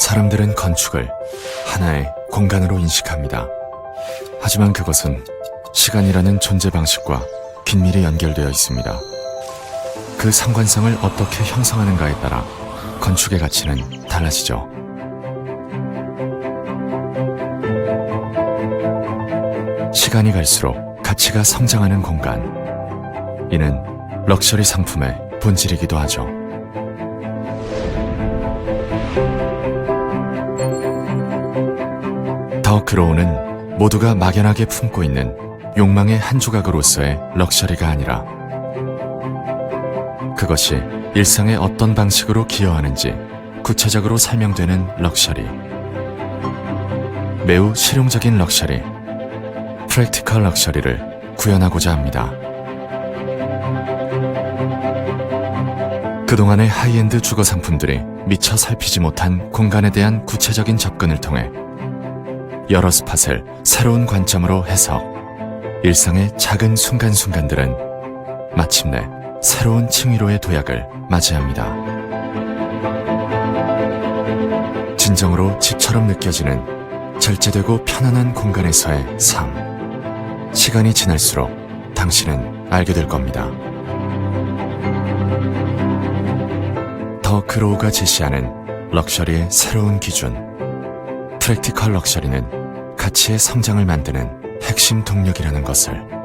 사람들은 건축을 하나의 공간으로 인식합니다. 하지만 그것은 시간이라는 존재 방식과 긴밀히 연결되어 있습니다. 그 상관성을 어떻게 형성하는가에 따라 건축의 가치는 달라지죠. 시간이 갈수록 가치가 성장하는 공간. 이는 럭셔리 상품의 본질이기도 하죠. 더 그로우는 모두가 막연하게 품고 있는 욕망의 한 조각으로서의 럭셔리가 아니라 그것이 일상의 어떤 방식으로 기여하는지 구체적으로 설명되는 럭셔리. 매우 실용적인 럭셔리, 프랙티컬 럭셔리를 구현하고자 합니다. 그동안의 하이엔드 주거 상품들이 미처 살피지 못한 공간에 대한 구체적인 접근을 통해 여러 스팟을 새로운 관점으로 해석, 일상의 작은 순간순간들은 마침내 새로운 층위로의 도약을 맞이합니다. 진정으로 집처럼 느껴지는 절제되고 편안한 공간에서의 삶. 시간이 지날수록 당신은 알게 될 겁니다. 더 그로우가 제시하는 럭셔리의 새로운 기준. 프랙티컬 럭셔리는 가치의 성장을 만드는 핵심 동력이라는 것을